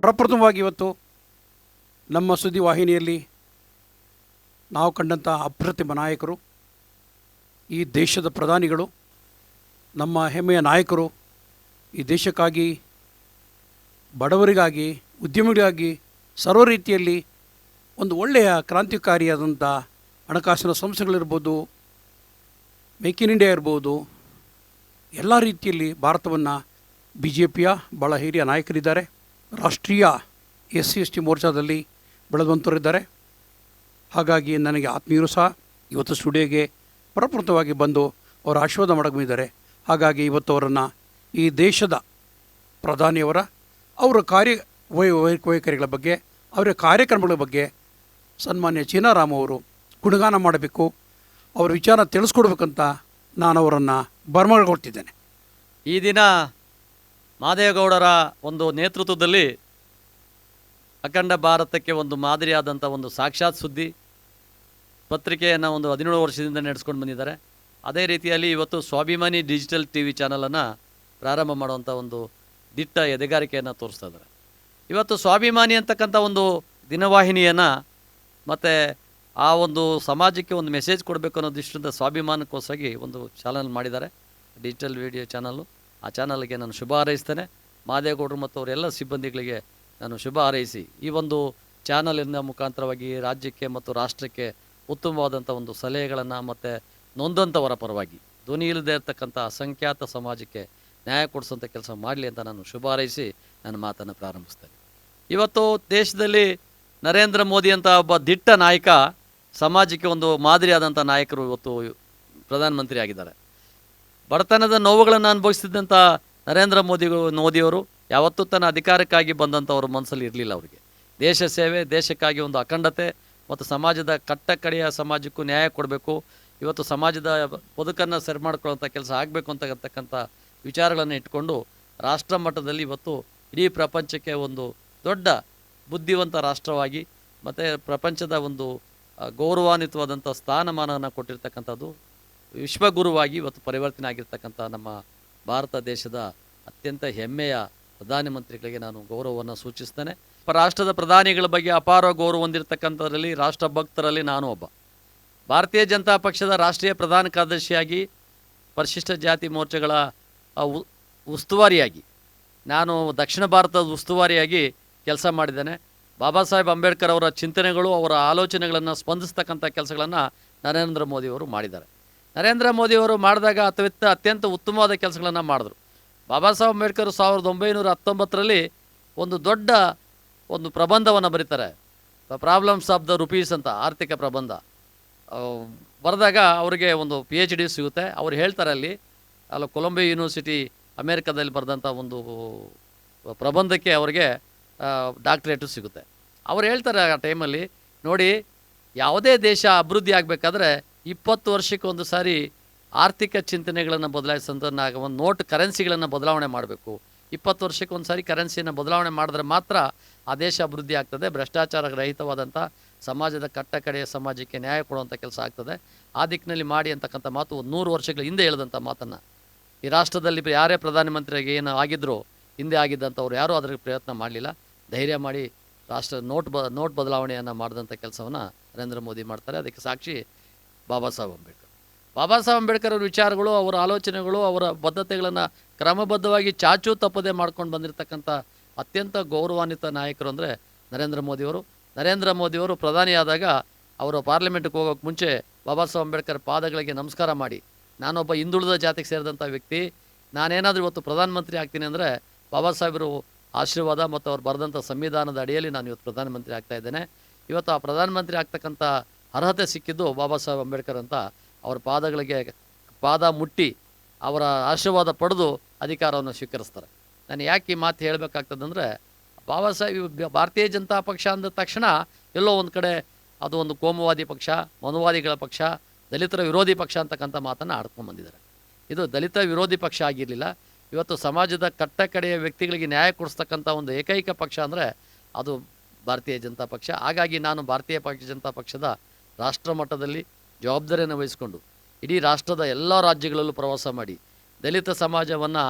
ಪ್ರಪ್ರಥಮವಾಗಿ ಇವತ್ತು ನಮ್ಮ ಸುದ್ದಿವಾಹಿನಿಯಲ್ಲಿ ನಾವು ಕಂಡಂಥ ಅಪ್ರತಿಮ ನಾಯಕರು, ಈ ದೇಶದ ಪ್ರಧಾನಿಗಳು, ನಮ್ಮ ಹೆಮ್ಮೆಯ ನಾಯಕರು, ಈ ದೇಶಕ್ಕಾಗಿ, ಬಡವರಿಗಾಗಿ, ಉದ್ಯಮಿಗಳಿಗಾಗಿ ಸರ್ವ ರೀತಿಯಲ್ಲಿ ಒಂದು ಒಳ್ಳೆಯ ಕ್ರಾಂತಿಕಾರಿಯಾದಂಥ ಹಣಕಾಸಿನ ಸಂಸ್ಥೆಗಳಿರ್ಬೋದು, ಮೇಕ್ ಇನ್ ಇಂಡಿಯಾ ಇರ್ಬೋದು, ಎಲ್ಲ ರೀತಿಯಲ್ಲಿ ಭಾರತವನ್ನು ಬಿ ಜೆ ಪಿಯ ಭಾಳ ಹಿರಿಯ ನಾಯಕರಿದ್ದಾರೆ. ರಾಷ್ಟ್ರೀಯ ಎಸ್ ಸಿ ಎಸ್ ಟಿ ಮೋರ್ಚಾದಲ್ಲಿ ಬೆಳೆದಂಥವರಿದ್ದಾರೆ ಹಾಗಾಗಿ ನನಗೆ ಆತ್ಮೀಯರು ಸಹ ಇವತ್ತು ಸ್ಟುಡಿಯೋಗೆ ಪ್ರಪ್ರಥವಾಗಿ ಬಂದು ಅವರು ಆಶೀರ್ವಾದ ಮಾಡಕ್ಕೆ ಬಂದಿದ್ದಾರೆ ಹಾಗಾಗಿ ಇವತ್ತು ಅವರನ್ನು ಈ ದೇಶದ ಪ್ರಧಾನಿಯವರ, ಅವರ ಕಾರ್ಯ ವೈ- ವೈಖರಿಗಳ ಬಗ್ಗೆ, ಅವರ ಕಾರ್ಯಕ್ರಮಗಳ ಬಗ್ಗೆ ಸನ್ಮಾನ್ಯ ಚೀನಾರಾಮ್ ಅವರು ಗುಣಗಾನ ಮಾಡಬೇಕು, ಅವರ ವಿಚಾರ ತಿಳಿಸ್ಕೊಡ್ಬೇಕಂತ ನಾನು ಅವರನ್ನು ಬರ್ಮಾಡ್ಕೊಳ್ತಿದ್ದೇನೆ ಈ ದಿನ ಮಾದೇಗೌಡರ ಒಂದು ನೇತೃತ್ವದಲ್ಲಿ ಅಖಂಡ ಭಾರತಕ್ಕೆ ಒಂದು ಮಾದರಿಯಾದಂಥ ಒಂದು ಸಾಕ್ಷಾತ್ ಸುದ್ದಿ ಪತ್ರಿಕೆಯನ್ನು ಒಂದು ಹದಿನೇಳು ವರ್ಷದಿಂದ ನಡೆಸ್ಕೊಂಡು ಬಂದಿದ್ದಾರೆ. ಅದೇ ರೀತಿಯಲ್ಲಿ ಇವತ್ತು ಸ್ವಾಭಿಮಾನಿ ಡಿಜಿಟಲ್ ಟಿ ವಿ ಚಾನಲನ್ನು ಪ್ರಾರಂಭ ಮಾಡುವಂಥ ಒಂದು ದಿಟ್ಟ ಎದೆಗಾರಿಕೆಯನ್ನು ತೋರಿಸ್ತಾ ಇದ್ದಾರೆ. ಇವತ್ತು ಸ್ವಾಭಿಮಾನಿ ಅಂತಕ್ಕಂಥ ಒಂದು ದಿನವಾಹಿನಿಯನ್ನು ಮತ್ತು ಆ ಒಂದು ಸಮಾಜಕ್ಕೆ ಒಂದು ಮೆಸೇಜ್ ಕೊಡಬೇಕು ಅನ್ನೋ ದೃಷ್ಟಿಯಿಂದ ಸ್ವಾಭಿಮಾನಕ್ಕೋಸ್ಕರ ಒಂದು ಚಾನಲ್ ಮಾಡಿದ್ದಾರೆ. Digital video channel. ಆ ಚಾನಲ್ಗೆ ನಾನು ಶುಭ ಹಾರೈಸ್ತೇನೆ. ಮಾದೇಗೌಡರು ಮತ್ತು ಅವರೆಲ್ಲ ಸಿಬ್ಬಂದಿಗಳಿಗೆ ನಾನು ಶುಭ ಹಾರೈಸಿ. ಈ ಒಂದು ಚಾನಲಿನ ಮುಖಾಂತರವಾಗಿ ರಾಜ್ಯಕ್ಕೆ ಮತ್ತು ರಾಷ್ಟ್ರಕ್ಕೆ ಉತ್ತಮವಾದಂಥ ಒಂದು ಸಲಹೆಗಳನ್ನು ಮತ್ತು ನೊಂದಂಥವರ ಪರವಾಗಿ, ಧ್ವನಿ ಇಲ್ಲದೆ ಇರತಕ್ಕಂಥ ಅಸಂಖ್ಯಾತ ಸಮಾಜಕ್ಕೆ ನ್ಯಾಯ ಕೊಡಿಸೋಂಥ ಕೆಲಸ ಮಾಡಲಿ ಅಂತ ನಾನು ಶುಭ ಹಾರೈಸಿ ನನ್ನ ಮಾತನ್ನು ಪ್ರಾರಂಭಿಸ್ತೇನೆ. ಇವತ್ತು ದೇಶದಲ್ಲಿ ನರೇಂದ್ರ ಮೋದಿ ಅಂತ ಒಬ್ಬ ದಿಟ್ಟ ನಾಯಕ ಸಮಾಜಕ್ಕೆ ಒಂದು ಮಾದರಿಯಾದಂಥ ನಾಯಕರು ಇವತ್ತು ಪ್ರಧಾನಮಂತ್ರಿ ಆಗಿದ್ದಾರೆ. ಬಡತನದ ನೋವುಗಳನ್ನು ಅನುಭವಿಸಿದಂಥ ನರೇಂದ್ರ ಮೋದಿ ಮೋದಿಯವರು ಯಾವತ್ತೂ ತನ್ನ ಅಧಿಕಾರಕ್ಕಾಗಿ ಬಂದಂಥವ್ರ ಮನಸ್ಸಲ್ಲಿ ಇರಲಿಲ್ಲ ಅವರಿಗೆ. ದೇಶ ಸೇವೆ, ದೇಶಕ್ಕಾಗಿ ಒಂದು ಅಖಂಡತೆ ಮತ್ತು ಸಮಾಜದ ಕಟ್ಟ ಕಡೆಯ ಸಮಾಜಕ್ಕೂ ನ್ಯಾಯ ಕೊಡಬೇಕು. ಇವತ್ತು ಸಮಾಜದ ಬದುಕನ್ನು ಸರಿ ಮಾಡ್ಕೊಳ್ಳೋಂಥ ಕೆಲಸ ಆಗಬೇಕು ಅಂತಕ್ಕಂಥ ವಿಚಾರಗಳನ್ನು ಇಟ್ಕೊಂಡು ರಾಷ್ಟ್ರ ಮಟ್ಟದಲ್ಲಿ ಇವತ್ತು ಇಡೀ ಪ್ರಪಂಚಕ್ಕೆ ಒಂದು ದೊಡ್ಡ ಬುದ್ಧಿವಂತ ರಾಷ್ಟ್ರವಾಗಿ ಮತ್ತು ಪ್ರಪಂಚದ ಒಂದು ಗೌರವಾನ್ವಿತವಾದಂಥ ಸ್ಥಾನಮಾನವನ್ನು ಕೊಟ್ಟಿರ್ತಕ್ಕಂಥದ್ದು ವಿಶ್ವಗುರುವಾಗಿ ಇವತ್ತು ಪರಿವರ್ತನೆ ಆಗಿರ್ತಕ್ಕಂಥ ನಮ್ಮ ಭಾರತ ದೇಶದ ಅತ್ಯಂತ ಹೆಮ್ಮೆಯ ಪ್ರಧಾನಮಂತ್ರಿಗಳಿಗೆ ನಾನು ಗೌರವವನ್ನು ಸೂಚಿಸ್ತೇನೆ. ರಾಷ್ಟ್ರದ ಪ್ರಧಾನಿಗಳ ಬಗ್ಗೆ ಅಪಾರ ಗೌರವ ಹೊಂದಿರತಕ್ಕಂಥದ್ರಲ್ಲಿ ರಾಷ್ಟ್ರ ಭಕ್ತರಲ್ಲಿ ನಾನು ಒಬ್ಬ. ಭಾರತೀಯ ಜನತಾ ಪಕ್ಷದ ರಾಷ್ಟ್ರೀಯ ಪ್ರಧಾನ ಕಾರ್ಯದರ್ಶಿಯಾಗಿ, ಪರಿಶಿಷ್ಟ ಜಾತಿ ಮೋರ್ಚಾಗಳ ಉಸ್ತುವಾರಿಯಾಗಿ, ನಾನು ದಕ್ಷಿಣ ಭಾರತದ ಉಸ್ತುವಾರಿಯಾಗಿ ಕೆಲಸ ಮಾಡಿದ್ದೇನೆ. ಬಾಬಾ ಸಾಹೇಬ್ ಅಂಬೇಡ್ಕರ್ ಅವರ ಚಿಂತನೆಗಳು, ಅವರ ಆಲೋಚನೆಗಳನ್ನು ಸ್ಪಂದಿಸ್ತಕ್ಕಂಥ ಕೆಲಸಗಳನ್ನು ನರೇಂದ್ರ ಮೋದಿಯವರು ಮಾಡಿದ್ದಾರೆ. ನರೇಂದ್ರ ಮೋದಿಯವರು ಮಾಡಿದಾಗ ಅತ್ಯಂತ ಅತ್ಯಂತ ಉತ್ತಮವಾದ ಕೆಲಸಗಳನ್ನು ಮಾಡಿದ್ರು. ಬಾಬಾ ಸಾಹೇಬ್ ಅಂಬೇಡ್ಕರ್ ಸಾವಿರದ ಒಂಬೈನೂರ ಹತ್ತೊಂಬತ್ತರಲ್ಲಿ ಒಂದು ದೊಡ್ಡ ಒಂದು ಪ್ರಬಂಧವನ್ನು ಬರೀತಾರೆ. ಪ್ರಾಬ್ಲಮ್ಸ್ ಆಫ್ ದ ರುಪೀಸ್ ಅಂತ, ಆರ್ಥಿಕ ಪ್ರಬಂಧ. ಬರೆದಾಗ ಅವರಿಗೆ ಒಂದು ಪಿ ಎಚ್ ಡಿ ಸಿಗುತ್ತೆ. ಅವ್ರು ಹೇಳ್ತಾರೆ ಅಲ್ಲಿ, ಅಲ್ಲ ಕೊಲಂಬಿಯಾ ಯೂನಿವರ್ಸಿಟಿ ಅಮೇರಿಕಾದಲ್ಲಿ ಬರೆದಂಥ ಒಂದು ಪ್ರಬಂಧಕ್ಕೆ ಅವರಿಗೆ ಡಾಕ್ಟ್ರೇಟು ಸಿಗುತ್ತೆ. ಅವ್ರು ಹೇಳ್ತಾರೆ ಆ ಟೈಮಲ್ಲಿ ನೋಡಿ, ಯಾವುದೇ ದೇಶ ಅಭಿವೃದ್ಧಿ ಆಗಬೇಕಾದ್ರೆ ಇಪ್ಪತ್ತು ವರ್ಷಕ್ಕೆ ಒಂದು ಸಾರಿ ಆರ್ಥಿಕ ಚಿಂತನೆಗಳನ್ನು ಬದಲಾಯಿಸಂತ ನಾಗ ಒಂದು ನೋಟ್ ಕರೆನ್ಸಿಗಳನ್ನು ಬದಲಾವಣೆ ಮಾಡಬೇಕು. ಇಪ್ಪತ್ತು ವರ್ಷಕ್ಕೆ ಒಂದು ಸಾರಿ ಕರೆನ್ಸಿಯನ್ನು ಬದಲಾವಣೆ ಮಾಡಿದ್ರೆ ಮಾತ್ರ ಆ ದೇಶ ಅಭಿವೃದ್ಧಿ ಆಗ್ತದೆ, ಭ್ರಷ್ಟಾಚಾರ ರಹಿತವಾದಂಥ ಸಮಾಜದ ಕಟ್ಟ ಕಡೆಯ ಸಮಾಜಕ್ಕೆ ನ್ಯಾಯ ಕೊಡುವಂಥ ಕೆಲಸ ಆಗ್ತದೆ. ಆ ದಿಕ್ಕಿನಲ್ಲಿ ಮಾಡಿ ಅಂತಕ್ಕಂಥ ಮಾತು ಒಂದು ನೂರು ವರ್ಷಗಳ ಹಿಂದೆ ಹೇಳಿದಂಥ ಮಾತನ್ನು. ಈ ರಾಷ್ಟ್ರದಲ್ಲಿ ಯಾರೇ ಪ್ರಧಾನಮಂತ್ರಿಗೆ ಏನು ಆಗಿದ್ದರೂ ಹಿಂದೆ ಆಗಿದ್ದಂಥವ್ರು ಯಾರೂ ಅದರ ಪ್ರಯತ್ನ ಮಾಡಲಿಲ್ಲ. ಧೈರ್ಯ ಮಾಡಿ ರಾಷ್ಟ್ರ ನೋಟ್ ಬ, ನೋಟ್ ಬದಲಾವಣೆಯನ್ನು ಮಾಡಿದಂಥ ಕೆಲಸವನ್ನು ನರೇಂದ್ರ ಮೋದಿ ಮಾಡ್ತಾರೆ. ಅದಕ್ಕೆ ಸಾಕ್ಷಿ ಬಾಬಾ ಸಾಹೇಬ್ ಅಂಬೇಡ್ಕರ್. ಬಾಬಾ ಸಾಹೇಬ್ ಅಂಬೇಡ್ಕರ್ ಅವ್ರ ವಿಚಾರಗಳು, ಅವರ ಆಲೋಚನೆಗಳು, ಅವರ ಬದ್ಧತೆಗಳನ್ನು ಕ್ರಮಬದ್ಧವಾಗಿ ಚಾಚು ತಪ್ಪದೆ ಮಾಡ್ಕೊಂಡು ಬಂದಿರತಕ್ಕಂಥ ಅತ್ಯಂತ ಗೌರವಾನ್ವಿತ ನಾಯಕರು ಅಂದರೆ ನರೇಂದ್ರ ಮೋದಿಯವರು ನರೇಂದ್ರ ಮೋದಿಯವರು ಪ್ರಧಾನಿಯಾದಾಗ ಅವರು ಪಾರ್ಲಿಮೆಂಟ್ಗೆ ಹೋಗೋಕ್ಕೆ ಮುಂಚೆ ಬಾಬಾ ಸಾಹೇಬ್ ಅಂಬೇಡ್ಕರ್ ಪಾದಗಳಿಗೆ ನಮಸ್ಕಾರ ಮಾಡಿ, ನಾನೊಬ್ಬ ಹಿಂದುಳಿದ ಜಾತಿಗೆ ಸೇರಿದಂಥ ವ್ಯಕ್ತಿ, ನಾನೇನಾದರೂ ಇವತ್ತು ಪ್ರಧಾನಮಂತ್ರಿ ಆಗ್ತೀನಿ ಅಂದರೆ ಬಾಬಾ ಸಾಹೇಬರು ಆಶೀರ್ವಾದ ಮತ್ತು ಅವ್ರು ಬರೆದಂಥ ಸಂವಿಧಾನದ ಅಡಿಯಲ್ಲಿ ನಾನು ಇವತ್ತು ಪ್ರಧಾನಮಂತ್ರಿ ಆಗ್ತಾ ಇದ್ದೇನೆ. ಇವತ್ತು ಆ ಪ್ರಧಾನಮಂತ್ರಿ ಆಗ್ತಕ್ಕಂಥ ಅರ್ಹತೆ ಸಿಕ್ಕಿದ್ದು ಬಾಬಾ ಸಾಹೇಬ್ ಅಂಬೇಡ್ಕರ್ ಅಂತ ಅವರ ಪಾದಗಳಿಗೆ ಪಾದ ಮುಟ್ಟಿ ಅವರ ಆಶೀರ್ವಾದ ಪಡೆದು ಅಧಿಕಾರವನ್ನು ಸ್ವೀಕರಿಸ್ತಾರೆ. ನಾನು ಯಾಕೆ ಈ ಮಾತು ಹೇಳಬೇಕಾಗ್ತದಂದರೆ, ಬಾಬಾ ಸಾಹೇಬ್ ಭಾರತೀಯ ಜನತಾ ಪಕ್ಷ ಅಂದ ತಕ್ಷಣ ಎಲ್ಲೋ ಒಂದು ಕಡೆ ಅದು ಒಂದು ಕೋಮುವಾದಿ ಪಕ್ಷ, ಮನುವಾದಿಗಳ ಪಕ್ಷ, ದಲಿತರ ವಿರೋಧಿ ಪಕ್ಷ ಅಂತಕ್ಕಂಥ ಮಾತನ್ನು ಆಡ್ಕೊಂಡು ಬಂದಿದ್ದಾರೆ. ಇದು ದಲಿತ ವಿರೋಧಿ ಪಕ್ಷ ಆಗಿರಲಿಲ್ಲ. ಇವತ್ತು ಸಮಾಜದ ಕಟ್ಟ ಕಡೆಯ ವ್ಯಕ್ತಿಗಳಿಗೆ ನ್ಯಾಯ ಕೊಡಿಸ್ತಕ್ಕಂಥ ಒಂದು ಏಕೈಕ ಪಕ್ಷ ಅಂದರೆ ಅದು ಭಾರತೀಯ ಜನತಾ ಪಕ್ಷ. ಹಾಗಾಗಿ ನಾನು ಭಾರತೀಯ ಪಕ್ಷ, ಜನತಾ ಪಕ್ಷದ ರಾಷ್ಟ್ರ ಮಟ್ಟದಲ್ಲಿ ಜವಾಬ್ದಾರಿಯನ್ನು ವಹಿಸಿಕೊಂಡು ಇಡೀ ರಾಷ್ಟ್ರದ ಎಲ್ಲ ರಾಜ್ಯಗಳಲ್ಲೂ ಪ್ರವಾಸ ಮಾಡಿ, ದಲಿತ ಸಮಾಜವನ್ನು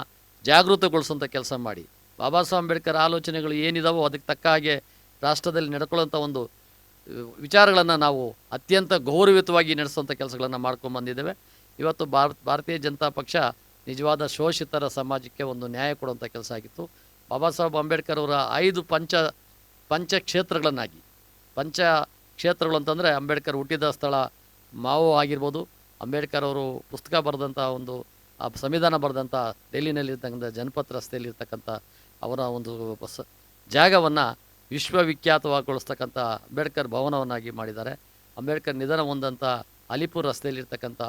ಜಾಗೃತಗೊಳಿಸುವಂಥ ಕೆಲಸ ಮಾಡಿ. ಬಾಬಾ ಸಾಹೇಬ್ ಅಂಬೇಡ್ಕರ್ ಆಲೋಚನೆಗಳು ಏನಿದಾವೋ ಅದಕ್ಕೆ ತಕ್ಕ ಹಾಗೆ ರಾಷ್ಟ್ರದಲ್ಲಿ ನಡ್ಕೊಳ್ಳೋಂಥ ಒಂದು ವಿಚಾರಗಳನ್ನು ನಾವು ಅತ್ಯಂತ ಗೌರವಯುತವಾಗಿ ನಡೆಸುವಂಥ ಕೆಲಸಗಳನ್ನು ಮಾಡ್ಕೊಂಡು ಬಂದಿದ್ದೇವೆ. ಇವತ್ತು ಭಾರತ, ಭಾರತೀಯ ಜನತಾ ಪಕ್ಷ ನಿಜವಾದ ಶೋಷಿತರ ಸಮಾಜಕ್ಕೆ ಒಂದು ನ್ಯಾಯ ಕೊಡುವಂಥ ಕೆಲಸ ಆಗಿತ್ತು. ಬಾಬಾ ಸಾಹೇಬ್ ಅಂಬೇಡ್ಕರ್ ಅವರ ಐದು ಪಂಚ ಪಂಚ ಕ್ಷೇತ್ರಗಳನ್ನಾಗಿ ಪಂಚ ಕ್ಷೇತ್ರಗಳು ಅಂತಂದರೆ ಅಂಬೇಡ್ಕರ್ ಹುಟ್ಟಿದ ಸ್ಥಳ ಮಾವು ಆಗಿರ್ಬೋದು. ಅಂಬೇಡ್ಕರ್ ಅವರು ಪುಸ್ತಕ ಬರೆದಂಥ ಒಂದು, ಆ ಸಂವಿಧಾನ ಬರೆದಂಥ ಡೆಲ್ಲಿನಲ್ಲಿರ್ತಕ್ಕಂಥ ಜನಪತ್ ರಸ್ತೆಯಲ್ಲಿರ್ತಕ್ಕಂಥ ಅವರ ಒಂದು ಸ ಜಾಗವನ್ನು ವಿಶ್ವವಿಖ್ಯಾತವಾಗಿಗೊಳಿಸ್ತಕ್ಕಂಥ ಅಂಬೇಡ್ಕರ್ ಭವನವನ್ನಾಗಿ ಮಾಡಿದ್ದಾರೆ. ಅಂಬೇಡ್ಕರ್ ನಿಧನ ಹೊಂದಂಥ ಅಲಿಪುರ್ ರಸ್ತೆಯಲ್ಲಿರ್ತಕ್ಕಂಥ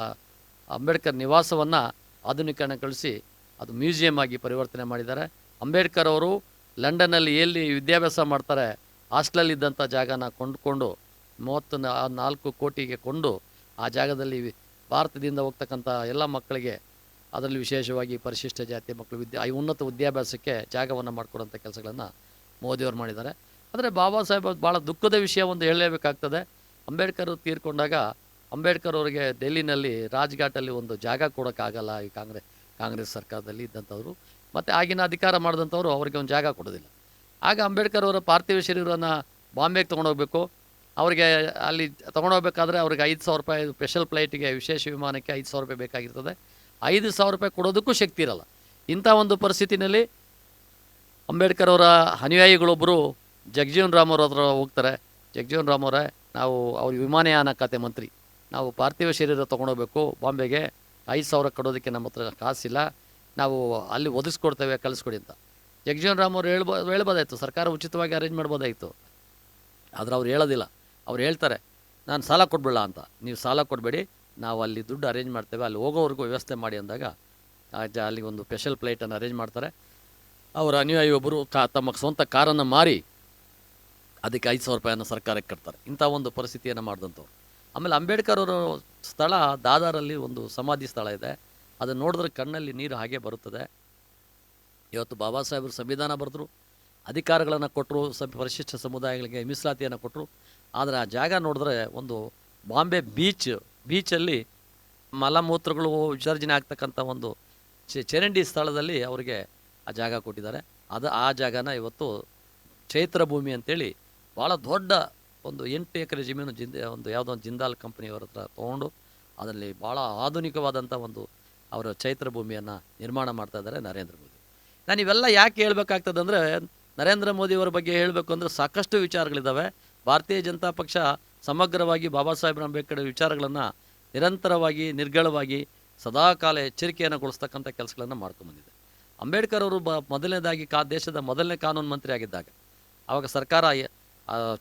ಅಂಬೇಡ್ಕರ್ ನಿವಾಸವನ್ನು ಆಧುನೀಕರಣಗೊಳಿಸಿ ಅದು ಮ್ಯೂಸಿಯಂ ಆಗಿ ಪರಿವರ್ತನೆ ಮಾಡಿದ್ದಾರೆ. ಅಂಬೇಡ್ಕರ್ ಅವರು ಲಂಡನ್ನಲ್ಲಿ ಎಲ್ಲಿ ವಿದ್ಯಾಭ್ಯಾಸ ಮಾಡ್ತಾರೆ ಹಾಸ್ಟೆಲಲ್ಲಿದ್ದಂಥ ಜಾಗನ ಕೊಂಡುಕೊಂಡು ಮೂವತ್ತು ನಾಲ್ಕು ಕೋಟಿಗೆ ಕೊಂಡು ಆ ಜಾಗದಲ್ಲಿ ಭಾರತದಿಂದ ಹೋಗ್ತಕ್ಕಂಥ ಎಲ್ಲ ಮಕ್ಕಳಿಗೆ ಅದರಲ್ಲಿ ವಿಶೇಷವಾಗಿ ಪರಿಶಿಷ್ಟ ಜಾತಿ ಮಕ್ಕಳು ವಿದ್ಯಾ ಈ ಉನ್ನತ ವಿದ್ಯಾಭ್ಯಾಸಕ್ಕೆ ಜಾಗವನ್ನು ಮಾಡಿಕೊಡುವಂಥ ಕೆಲಸಗಳನ್ನು ಮೋದಿಯವರು ಮಾಡಿದ್ದಾರೆ. ಆದರೆ ಬಾಬಾ ಸಾಹೇಬ್ ಭಾಳ ದುಃಖದ ವಿಷಯ ಒಂದು ಹೇಳಲೇಬೇಕಾಗ್ತದೆ. ಅಂಬೇಡ್ಕರ್ ತೀರ್ಕೊಂಡಾಗ ಅಂಬೇಡ್ಕರ್ ಅವರಿಗೆ ಡೆಲ್ಲಿನಲ್ಲಿ ರಾಜ್ಘಾಟಲ್ಲಿ ಒಂದು ಜಾಗ ಕೊಡೋಕ್ಕಾಗಲ್ಲ ಈ ಕಾಂಗ್ರೆಸ್ ಕಾಂಗ್ರೆಸ್ ಸರ್ಕಾರದಲ್ಲಿ ಇದ್ದಂಥವ್ರು. ಮತ್ತು ಆಗಿನ ಅಧಿಕಾರ ಮಾಡಿದಂಥವ್ರು ಅವರಿಗೆ ಒಂದು ಜಾಗ ಕೊಡೋದಿಲ್ಲ. ಆಗ ಅಂಬೇಡ್ಕರ್ ಅವರ ಪಾರ್ಥಿವ ಶರೀರವನ್ನು ಬಾಂಬೆಗೆ ತೊಗೊಂಡೋಗ್ಬೇಕು. ಅವರಿಗೆ ಅಲ್ಲಿ ತೊಗೊಂಡೋಗ್ಬೇಕಾದ್ರೆ ಅವ್ರಿಗೆ ಐದು ಸಾವಿರ ರೂಪಾಯಿ ಸ್ಪೆಷಲ್ ಫ್ಲೈಟಿಗೆ ವಿಶೇಷ ವಿಮಾನಕ್ಕೆ ಐದು ಸಾವಿರ ರೂಪಾಯಿ ಬೇಕಾಗಿರ್ತದೆ. ಐದು ಸಾವಿರ ರೂಪಾಯಿ ಕೊಡೋದಕ್ಕೂ ಶಕ್ತಿ ಇರಲ್ಲ. ಇಂಥ ಒಂದು ಪರಿಸ್ಥಿತಿನಲ್ಲಿ ಅಂಬೇಡ್ಕರ್ ಅವರ ಅನುಯಾಯಿಗಳೊಬ್ಬರು ಜಗಜೀವನ್ ರಾಮ್ ಅವ್ರ ಹತ್ರ ಹೋಗ್ತಾರೆ. ಜಗಜೀವನ್ ರಾಮ್ ಅವರೇ, ನಾವು ಅವ್ರ ವಿಮಾನಯಾನ ಖಾತೆ ಮಂತ್ರಿ. ನಾವು ಪಾರ್ಥಿವ ಶರೀರ ತೊಗೊಂಡೋಗ್ಬೇಕು ಬಾಂಬೆಗೆ ಐದು ಸಾವಿರ ಕೊಡೋದಕ್ಕೆ ನಮ್ಮ ಹತ್ರ ಕಾಸಿಲ್ಲ. ನಾವು ಅಲ್ಲಿ ಒದಗಿಸ್ಕೊಡ್ತೇವೆ, ಕಳಿಸ್ಕೊಡಿ ಅಂತ. ಜಗಜೀವನ್ ರಾಮ್ ಅವರು ಹೇಳ್ಬೋ, ಹೇಳ್ಬೋದಾಯಿತು. ಸರ್ಕಾರ ಉಚಿತವಾಗಿ ಅರೇಂಜ್ ಮಾಡ್ಬೋದಾಯಿತು. ಆದರೆ ಅವ್ರು ಹೇಳೋದಿಲ್ಲ. ಅವ್ರು ಹೇಳ್ತಾರೆ, ನಾನು ಸಾಲ ಕೊಡ್ಬೇಡ ಅಂತ. ನೀವು ಸಾಲ ಕೊಡಬೇಡಿ, ನಾವು ಅಲ್ಲಿ ದುಡ್ಡು ಅರೇಂಜ್ ಮಾಡ್ತೇವೆ, ಅಲ್ಲಿ ಹೋಗೋವರೆಗೂ ವ್ಯವಸ್ಥೆ ಮಾಡಿ ಅಂದಾಗ ಅಲ್ಲಿಗೆ ಒಂದು ಸ್ಪೆಷಲ್ ಫ್ಲೈಟನ್ನು ಅರೇಂಜ್ ಮಾಡ್ತಾರೆ. ಅವರ ಅನುಯಾಯಿ ಒಬ್ಬರು ಕಾ ತಮ್ಮ ಸ್ವಂತ ಕಾರನ್ನು ಮಾರಿ, ಅದಕ್ಕೆ ಐದು ಸಾವಿರ ರೂಪಾಯಿಯನ್ನು ಸರ್ಕಾರಕ್ಕೆ ಕಟ್ತಾರೆ. ಇಂಥ ಒಂದು ಪರಿಸ್ಥಿತಿಯನ್ನು ಮಾಡಿದಂಥವ್ರು. ಆಮೇಲೆ ಅಂಬೇಡ್ಕರ್ ಅವರ ಸ್ಥಳ ದಾದಾರಲ್ಲಿ ಒಂದು ಸಮಾಧಿ ಸ್ಥಳ ಇದೆ. ಅದನ್ನು ನೋಡಿದ್ರೆ ಕಣ್ಣಲ್ಲಿ ನೀರು ಹಾಗೆ ಬರುತ್ತದೆ. ಇವತ್ತು ಬಾಬಾ ಸಾಹೇಬರು ಸಂವಿಧಾನ ಬರೆದ್ರು, ಅಧಿಕಾರಗಳನ್ನು ಕೊಟ್ಟರು ಸ, ಪರಿಶಿಷ್ಟ ಸಮುದಾಯಗಳಿಗೆ ಮೀಸಲಾತಿಯನ್ನು ಕೊಟ್ಟರು ಆದರೆ ಆ ಜಾಗ ನೋಡಿದ್ರೆ ಒಂದು ಬಾಂಬೆ ಬೀಚ್, ಬೀಚಲ್ಲಿ ಮಲಮೂತ್ರಗಳು ವಿಸರ್ಜನೆ ಆಗ್ತಕ್ಕಂಥ ಒಂದು ಚರಂಡಿ ಸ್ಥಳದಲ್ಲಿ ಅವರಿಗೆ ಆ ಜಾಗ ಕೊಟ್ಟಿದ್ದಾರೆ. ಅದು, ಆ ಜಾಗನ ಇವತ್ತು ಚೈತ್ರ ಭೂಮಿ ಅಂತೇಳಿ ಭಾಳ ದೊಡ್ಡ ಒಂದು ಎಂಟು ಎಕರೆ ಜಮೀನು ಜಿಂದ, ಒಂದು ಯಾವುದೋ ಒಂದು ಜಿಂದಾಲ್ ಕಂಪ್ನಿಯವರ ಹತ್ರ ತೊಗೊಂಡು ಅದರಲ್ಲಿ ಭಾಳ ಆಧುನಿಕವಾದಂಥ ಒಂದು ಅವರ ಚೈತ್ರ ಭೂಮಿಯನ್ನು ನಿರ್ಮಾಣ ಮಾಡ್ತಾ ಇದ್ದಾರೆ ನರೇಂದ್ರ ಮೋದಿ. ನಾನು ಇವೆಲ್ಲ ಯಾಕೆ ಹೇಳ್ಬೇಕಾಗ್ತದೆ ಅಂದರೆ ನರೇಂದ್ರ ಮೋದಿಯವರ ಬಗ್ಗೆ ಹೇಳಬೇಕು ಅಂದರೆ ಸಾಕಷ್ಟು ವಿಚಾರಗಳಿದ್ದಾವೆ ಭಾರತೀಯ ಜನತಾ ಪಕ್ಷ ಸಮಗ್ರವಾಗಿ ಬಾಬಾ ಸಾಹೇಬ್ ಅಂಬೇಡ್ಕರ್ ವಿಚಾರಗಳನ್ನು ನಿರಂತರವಾಗಿ, ನಿರ್ಗಳವಾಗಿ ಸದಾಕಾಲ ಎಚ್ಚರಿಕೆಯನ್ನು ಕೊಡಿಸ್ತಕ್ಕಂಥ ಕೆಲಸಗಳನ್ನು ಮಾಡ್ಕೊಂಡ್ಬಂದಿದೆ ಅಂಬೇಡ್ಕರ್ ಅವರು ಬ, ಮೊದಲನೇದಾಗಿ ಕಾ, ದೇಶದ ಮೊದಲನೇ ಕಾನೂನು ಮಂತ್ರಿ ಆಗಿದ್ದಾಗ ಆವಾಗ ಸರ್ಕಾರ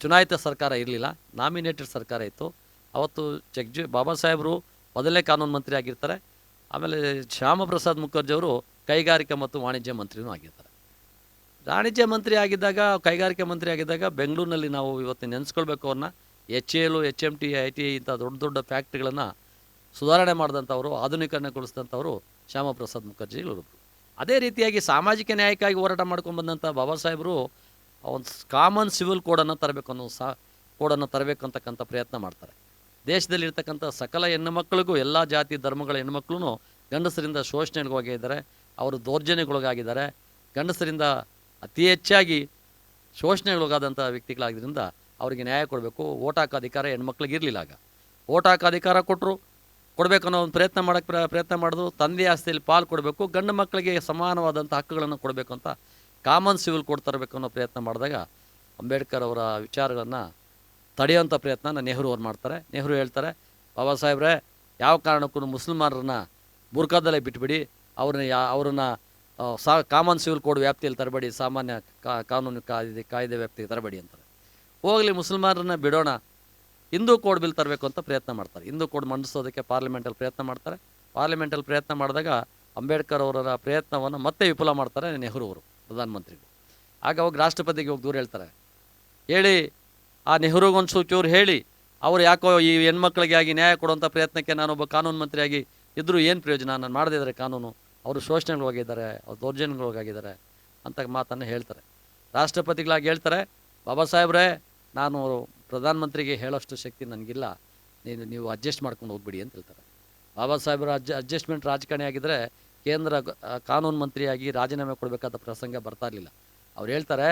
ಚುನಾಯಿತ ಸರ್ಕಾರ ಇರಲಿಲ್ಲ, ನಾಮಿನೇಟೆಡ್ ಸರ್ಕಾರ ಇತ್ತು. ಅವತ್ತು ಜಗ್ಜಿ ಬಾಬಾ ಸಾಹೇಬರು ಮೊದಲನೇ ಕಾನೂನು ಮಂತ್ರಿ ಆಗಿರ್ತಾರೆ. ಆಮೇಲೆ ಶ್ಯಾಮಪ್ರಸಾದ್ ಮುಖರ್ಜಿ ಅವರು ಕೈಗಾರಿಕಾ ಮತ್ತು ವಾಣಿಜ್ಯ ಮಂತ್ರಿನೂ ಆಗಿರ್ತಾರೆ. ವಾಣಿಜ್ಯ ಮಂತ್ರಿ ಆಗಿದ್ದಾಗ, ಕೈಗಾರಿಕೆ ಮಂತ್ರಿ ಆಗಿದ್ದಾಗ ಬೆಂಗಳೂರಿನಲ್ಲಿ ನಾವು ಇವತ್ತು ನೆನೆಸ್ಕೊಳ್ಬೇಕು ಅವ್ರನ್ನ. H L H M T, I T ಇಂಥ ದೊಡ್ಡ ದೊಡ್ಡ ಫ್ಯಾಕ್ಟ್ರಿಗಳನ್ನು ಸುಧಾರಣೆ ಮಾಡಿದಂಥವರು, ಆಧುನೀಕರಣಗೊಳಿಸಿದಂಥವರು ಶ್ಯಾಮಪ್ರಸಾದ್ ಮುಖರ್ಜಿಗಳು ಅದೇ ರೀತಿಯಾಗಿ ಸಾಮಾಜಿಕ ನ್ಯಾಯಕ್ಕಾಗಿ ಹೋರಾಟ ಮಾಡ್ಕೊಂಡು ಬಂದಂಥ ಬಾಬಾ ಸಾಹೇಬರು ಒಂದು ಕಾಮನ್ ಸಿವಿಲ್ ಕೋಡನ್ನು ತರಬೇಕು ಅನ್ನೋ ಸಾ ಕೋಡನ್ನು ತರಬೇಕು ಅಂತಕ್ಕಂಥ ಪ್ರಯತ್ನ ಮಾಡ್ತಾರೆ. ದೇಶದಲ್ಲಿರ್ತಕ್ಕಂಥ ಸಕಲ ಹೆಣ್ಣು ಮಕ್ಕಳಿಗೂ ಎಲ್ಲ ಜಾತಿ, ಧರ್ಮಗಳ ಹೆಣ್ಮಕ್ಳು ಗಂಡಸರಿಂದ ಶೋಷಣೆಗೊಳಗಾಗಿದ್ದಾರೆ. ಅವರು ದೌರ್ಜನ್ಯಗೊಳಗಾಗಿದ್ದಾರೆ. ಗಂಡಸರಿಂದ ಅತಿ ಹೆಚ್ಚಾಗಿ ಶೋಷಣೆಗೊಳಗಾದಂಥ ವ್ಯಕ್ತಿಗಳಾಗಿದ್ದರಿಂದ ಅವರಿಗೆ ನ್ಯಾಯ ಕೊಡಬೇಕು. ಓಟ್ ಹಾಕೋ ಅಧಿಕಾರ ಹೆಣ್ಮಕ್ಳಿಗೆ ಇರಲಿಲ್ಲ ಆಗ. ಓಟ್ ಹಾಕೋ ಅಧಿಕಾರ ಕೊಟ್ಟರು ಕೊಡಬೇಕನ್ನೋ ಒಂದು ಪ್ರಯತ್ನ ಮಾಡೋಕ್ಕೆ ಪ್ರ, ಪ್ರಯತ್ನ ಮಾಡಿದ್ರು. ತಂದೆ ಆಸ್ತಿಯಲ್ಲಿ ಪಾಲು ಕೊಡಬೇಕು, ಗಂಡು ಮಕ್ಕಳಿಗೆ ಸಮಾನವಾದಂಥ ಹಕ್ಕುಗಳನ್ನು ಕೊಡಬೇಕು ಅಂತ ಕಾಮನ್ ಸಿವಿಲ್ ಕೊಡ್ತರಬೇಕು ಅನ್ನೋ ಪ್ರಯತ್ನ ಮಾಡಿದಾಗ ಅಂಬೇಡ್ಕರ್ ಅವರ ವಿಚಾರಗಳನ್ನು ತಡೆಯುವಂಥ ಪ್ರಯತ್ನ ನೆಹರು ಅವ್ರು ಮಾಡ್ತಾರೆ. ನೆಹರು ಹೇಳ್ತಾರೆ, ಬಾಬಾ ಸಾಹೇಬ್ರೆ, ಯಾವ ಕಾರಣಕ್ಕೂ ಮುಸಲ್ಮಾನರನ್ನ ಬುರ್ಕಾದಲ್ಲೇ ಬಿಟ್ಬಿಡಿ. ಅವ್ರನ್ನ ಯಾ, ಅವ್ರನ್ನ ಸಾ, ಕಾಮನ್ ಸಿವಿಲ್ ಕೋಡ್ ವ್ಯಾಪ್ತಿಯಲ್ಲಿ ತರಬೇಡಿ, ಸಾಮಾನ್ಯ ಕಾನೂನು ಕಾಯ್ದೆ ಕಾಯ್ದೆ ವ್ಯಾಪ್ತಿಗೆ ತರಬೇಡಿ ಅಂತಾರೆ. ಹೋಗಲಿ ಮುಸಲ್ಮಾನರನ್ನ ಬಿಡೋಣ, ಹಿಂದೂ ಕೋಡ್ ಬಿಲ್ ತರಬೇಕು ಅಂತ ಪ್ರಯತ್ನ ಮಾಡ್ತಾರೆ. ಹಿಂದೂ ಕೋಡ್ ಮಂಡಿಸೋದಕ್ಕೆ ಪಾರ್ಲಿಮೆಂಟಲ್ಲಿ ಪ್ರಯತ್ನ ಮಾಡ್ತಾರೆ. ಪಾರ್ಲಿಮೆಂಟಲ್ಲಿ ಪ್ರಯತ್ನ ಮಾಡಿದಾಗ ಅಂಬೇಡ್ಕರ್ ಅವರ ಪ್ರಯತ್ನವನ್ನು ಮತ್ತೆ ವಿಫಲ ಮಾಡ್ತಾರೆ ನೆಹರು ಅವರು, ಪ್ರಧಾನಮಂತ್ರಿಗಳು. ಆಗ ಅವಾಗ ರಾಷ್ಟ್ರಪತಿಗೆ ಹೋಗಿ ದೂರ ಹೇಳ್ತಾರೆ. ಹೇಳಿ, ಆ ನೆಹರುಗೊಂದು ಚೂರು ಹೇಳಿ, ಅವರು ಯಾಕೋ ಈ ಹೆಣ್ಮಕ್ಳಿಗೆ ಆಗಿ ನ್ಯಾಯ ಕೊಡುವಂಥ ಪ್ರಯತ್ನಕ್ಕೆ ನಾನೊಬ್ಬ ಕಾನೂನು ಮಂತ್ರಿಯಾಗಿ ಇದ್ದರೂ ಏನು ಪ್ರಯೋಜನ? ನಾನು ಮಾಡದಿದ್ದರೆ ಕಾನೂನು. ಅವರು ಶೋಷಣೆಗೊಳಗಾಗಿದ್ದಾರೆ, ಅವ್ರು ದೌರ್ಜನ್ಯಗೊಳಗಾಗಿದ್ದಾರೆ ಅಂತ ಮಾತನ್ನು ಹೇಳ್ತಾರೆ. ರಾಷ್ಟ್ರಪತಿಗಳಾಗಿ ಹೇಳ್ತಾರೆ, ಬಾಬಾ ಸಾಹೇಬ್ರೇ, ನಾನು ಪ್ರಧಾನಮಂತ್ರಿಗೆ ಹೇಳೋಷ್ಟು ಶಕ್ತಿ ನನಗಿಲ್ಲ, ನೀನು, ನೀವು ಅಡ್ಜಸ್ಟ್ ಮಾಡ್ಕೊಂಡು ಹೋಗ್ಬಿಡಿ ಅಂತ ಹೇಳ್ತಾರೆ. ಬಾಬಾ ಸಾಹೇಬ್ರ ಅಡ್ಜ ಅಡ್ಜಸ್ಟ್ಮೆಂಟ್ ರಾಜಕಾರಣಿ ಆಗಿದ್ದರೆ ಕೇಂದ್ರ ಕಾನೂನು ಮಂತ್ರಿಯಾಗಿ ರಾಜೀನಾಮೆ ಕೊಡಬೇಕಾದ ಪ್ರಸಂಗ ಬರ್ತಾ ಇರಲಿಲ್ಲ. ಅವ್ರು ಹೇಳ್ತಾರೆ,